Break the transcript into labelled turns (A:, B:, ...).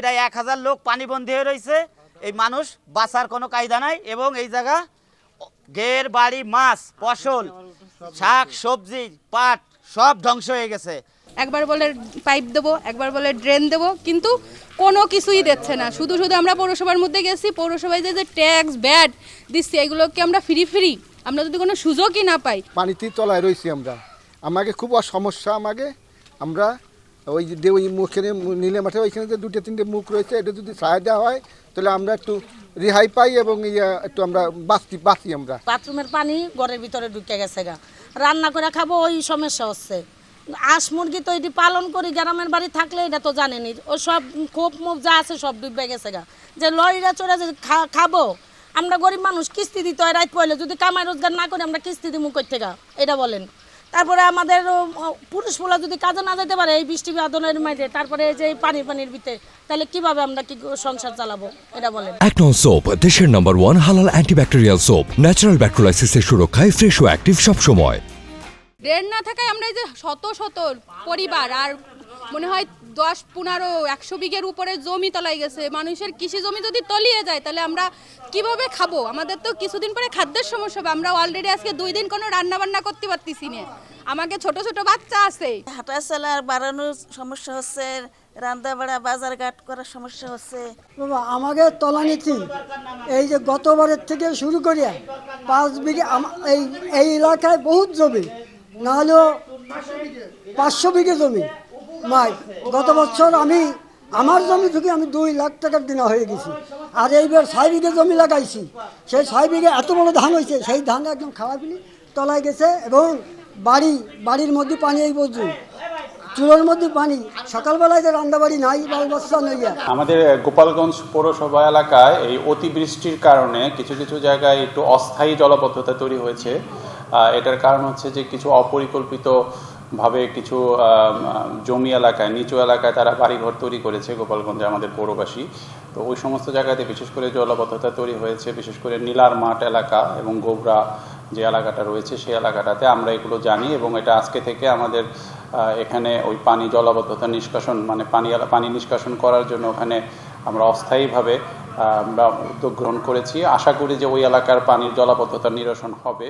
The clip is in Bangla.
A: এটা এক হাজার লোক পানিবন্দী হয়ে রয়েছে। এই মানুষ বাঁচার কোনো কায়দা নাই এবং এই জায়গা গের বাড়ি মাছ ফসল শাক সবজি পাট সব ধ্বংস হয়ে গেছে।
B: একবার বলে পাইপ দেবো একবার বলে ড্রেন দেবো কিন্তু কোনো কিছুই দিচ্ছে না। শুধু শুধু আমরা পৌরসভার মধ্যে গেছি পৌরসভায় যে যে ট্যাক্স ব্যাট দিচ্ছি এগুলোকে আমরা ফ্রি ফ্রি। আমরা যদি কোনো সুযোগই না পাই।
C: পানিতে তলায় রয়েছি আমরা। আমাকে খুব সমস্যা আমাকে। আমরা ওই যে ওই মুখের নীলে মাঠে ওইখানে যে দুটো তিনটে মুখ রয়েছে, এটা যদি সাহায্য হয়, তাহলে আমরা একটু রেহাই পাই এবং ইয়া একটু আমরা বাঁচি বাঁচি আমরা।
D: বাথরুমের পানি ঘরের ভিতরে ঢুকে গেছে গা। রান্না করে খাব, ওই সমস্যা হচ্ছে। আঁশ মুরগি তো এটি পালন করি, গ্রামের বাড়ি থাকলে এটা তো জানেনি। ও সব খোপ মোপ যা আছে সব ডুবে গেছে গা। যে লরিরা চড়ে যে খাব, আমরা গরিব মানুষ, কিস্তি দিতে হয় রাত পয়লে যদি কামাই রোজগার না করি, আমরা কিস্তি দিব করতে থেকে? এটা বলেন। তারপরে আমাদের পুরুষ পোলা যদি কাজে না যেতে পারে এই বৃষ্টি বাদনের মাঝে তারপরে এই যে পানি পানির ভিতরে তাহলে কীভাবে আমরা কি সংসার চালাবো? এটা বলেন।
E: একনন সোপ দেশের number one halal antibacterial soap natural ব্যাকটেরিয়ালাইসিসের সুরক্ষায় ফ্রেশ ও অ্যাক্টিভ সবসময়।
B: ড্রেন না থাকায় আমরা এই যে শত শত পরিবার আর মনে হয় দশ পনেরো একশো বিঘের উপরে জমি তলায় গেছে। মানুষের কৃষি জমি যদি তলিয়ে যায় তাহলে আমরা কীভাবে খাব? আমাদের তো কিছুদিন পরে খাদ্যের সমস্যা হবে। আমরা অলরেডি আজকে দুই দিন কোনো রান্না বান্না করতে পারতেছি না। আমাকে ছোট ছোট বাচ্চা আছে।
F: হাঁটা চলার বাড়ানোর সমস্যা হচ্ছে রান্না বাড়া বাজার ঘাট করার সমস্যা হচ্ছে।
G: বাবা আমাকে তলানিতে এই যে গতবারের থেকে শুরু করিয়া পাঁচ বিঘে আম- এই এই এলাকায় বহুত জমি নাহলেও পাঁচশো বিঘে জমি। মাই, গত বছর আমি, আমার জমি থেকে আমি দুই লাখ টাকার দিনা হয়ে গেছি। আর এইবার ছয় বিঘে জমি লাগাইছি। সেই ছয় বিঘে এত বড় ধান হয়েছে সেই ধান একদম ফেলি তলায় গেছে এবং বাড়ি, বাড়ির মধ্যে পানি এই বস্তু চুলোর মধ্যে পানি। সকালবেলায় যে রান্নাবাড়ি নাই, বাল বাচ্চা নইয়া
H: আমাদের গোপালগঞ্জ পৌরসভা এলাকায় এই অতিবৃষ্টির কারণে কিছু কিছু জায়গায় একটু অস্থায়ী জলাবদ্ধতা তৈরি হয়েছে। এটার কারণ হচ্ছে যে কিছু অপরিকল্পিত ভাবে কিছু জমি এলাকায়, নিচু এলাকায় তারা বাড়িঘর তৈরি করেছে গোপালগঞ্জে আমাদের পৌরবাসী। তো ওই সমস্ত জায়গাতে বিশেষ করে জলাবদ্ধতা তৈরি হয়েছে, বিশেষ করে নীলার মাঠ এলাকা এবং গোবরা যে এলাকাটা রয়েছে সেই এলাকাটাতে আমরা এগুলো জানি এবং এটা আজকে থেকে আমাদের এখানে ওই পানি জলাবদ্ধতা নিষ্কাশন মানে পানি পানি নিষ্কাশন করার জন্য ওখানে আমরা অস্থায়ীভাবে উদ্যোগ গ্রহণ করেছি। আশা করি যে ওই এলাকার পানির জলাবদ্ধতা নিরসন হবে।